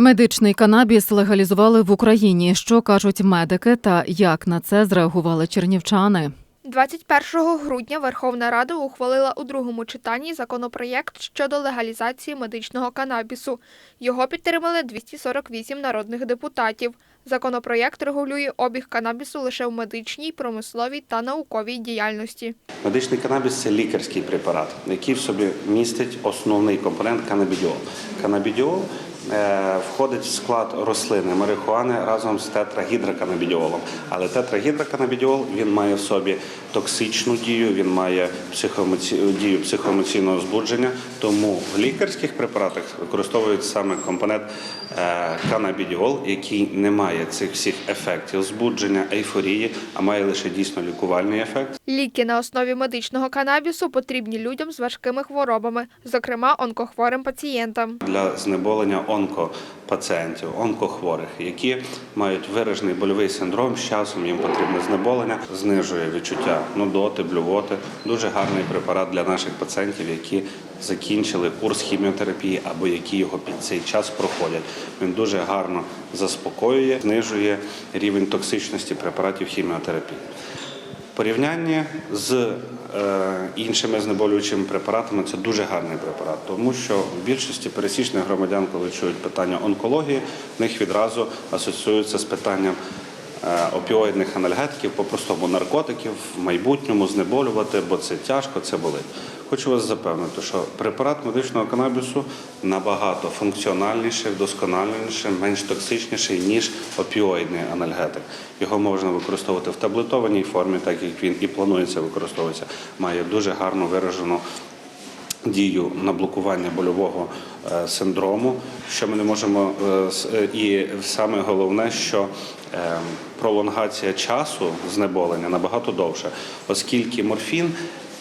Медичний канабіс легалізували в Україні. Що кажуть медики та як на це зреагували чернівчани? 21 грудня Верховна Рада ухвалила у другому читанні законопроєкт щодо легалізації медичного канабісу. Його підтримали 248 народних депутатів. Законопроєкт регулює обіг канабісу лише в медичній, промисловій та науковій діяльності. Медичний канабіс це лікарський препарат, який в собі містить основний компонент канабідіол. Канабідіол входить в склад рослини марихуани разом з тетрагідроканабідіолом. Але тетрагідроканабідіол він має в собі токсичну дію, він має психоемоці- дію психоемоційного збудження. Тому в лікарських препаратах використовують саме компонент е, канабідіол, який не має цих всіх ефектів збудження, ейфорії, а має лише дійсно лікувальний ефект. Ліки на основі медичного канабісу потрібні людям з важкими хворобами, зокрема онкохворим пацієнтам. для знеболення онкопацієнтів, онкохворих, які мають виражений больовий синдром. З часом їм потрібне знеболення, знижує відчуття нудоти, блювоти. Дуже гарний препарат для наших пацієнтів, які закінчили курс хіміотерапії або які його під цей час проходять. Він дуже гарно заспокоює, знижує рівень токсичності препаратів хіміотерапії. Порівняння з е, іншими знеболюючими препаратами це дуже гарний препарат, тому що в більшості пересічних громадян, коли чують питання онкології, в них відразу асоціюється з питанням опіоїдних анальгетиків, по-простому наркотиків, в майбутньому знеболювати, бо це тяжко, це болить. Хочу вас запевнити, що препарат медичного канабісу набагато функціональніший, вдосконаленіший, менш токсичніший, ніж опіоїдний анальгетик. Його можна використовувати в таблетованій формі, так як він і планується використовуватися. Має дуже гарно виражену дію на блокування больового е, синдрому, що ми не можемо е, е, і саме головне, що е, пролонгація часу знеболення набагато довше, оскільки морфін.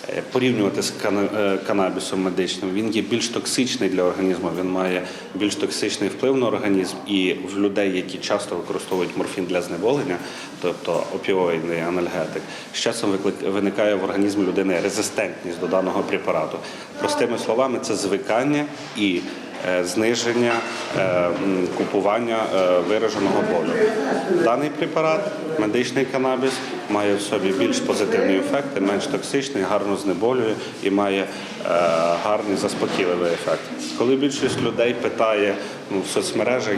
е, Порівнювати з е, канабісом медичним, він є більш токсичний для організму, він має більш токсичний вплив на організм. І в людей, які часто використовують морфін для знеболення, тобто опіоїдний анальгетик, з часом виникає в організмі людини резистентність до даного препарату. Простими словами, це звикання і зниження е, купування е, вираженого болю. Даний препарат, медичний канабіс, має в собі більш позитивні ефекти, менш токсичний, гарно знеболює і має е, гарний заспокійливий ефект. Коли більшість людей питає ну, в соцмережах,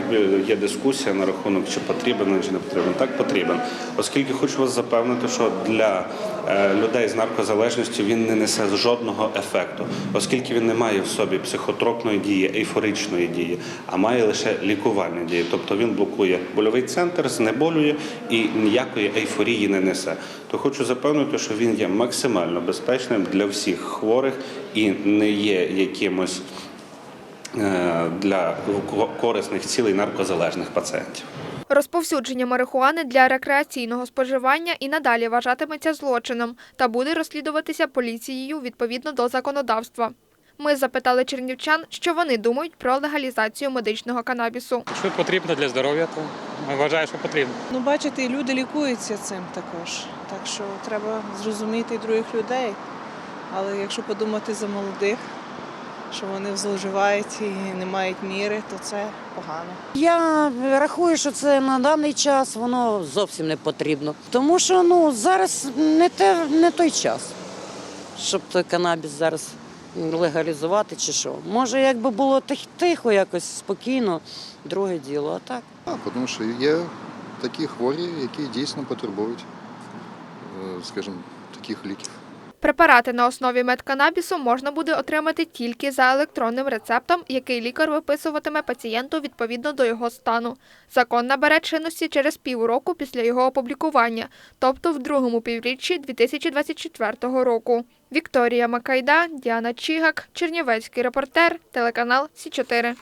є дискусія на рахунок, чи потрібен чи не потрібен. Так потрібен, оскільки хочу вас запевнити, що для е, людей з наркозалежністю він не несе жодного ефекту, оскільки він не має в собі психотропної дії, ейфоричної дії, а має лише лікувальні дії. Тобто він блокує больовий центр, знеболює і ніякої ейфорії не несе. То хочу запевнити, що він є максимально безпечним для всіх хворих і не є якимось е, для корисних цілей наркозалежних пацієнтів. Розповсюдження марихуани для рекреаційного споживання і надалі вважатиметься злочином та буде розслідуватися поліцією відповідно до законодавства. Ми запитали чернівчан, що вони думають про легалізацію медичного канабісу. Що потрібно для здоров'я, то вважаю, що потрібно. Ну, бачите, люди лікуються цим також. Так що треба зрозуміти і других людей. Але якщо подумати за молодих, що вони зловживають і не мають міри, то це погано. Я рахую, що це на даний час воно зовсім не потрібно. Тому що ну, зараз не, те, не той час, щоб той канабіс зараз легалізувати чи що. Може, якби було тих- тихо, якось спокійно, друге діло, а так. Так, тому що є такі хворі, які дійсно потребують, е, скажімо, таких ліків. Препарати на основі медканабісу можна буде отримати тільки за електронним рецептом, який лікар виписуватиме пацієнту відповідно до його стану. Закон набере чинності через півроку після його опублікування, тобто в другому півріччі 2024 року. Вікторія Макайда, Діана Чігак, Чернівецький репортер, телеканал Сі 4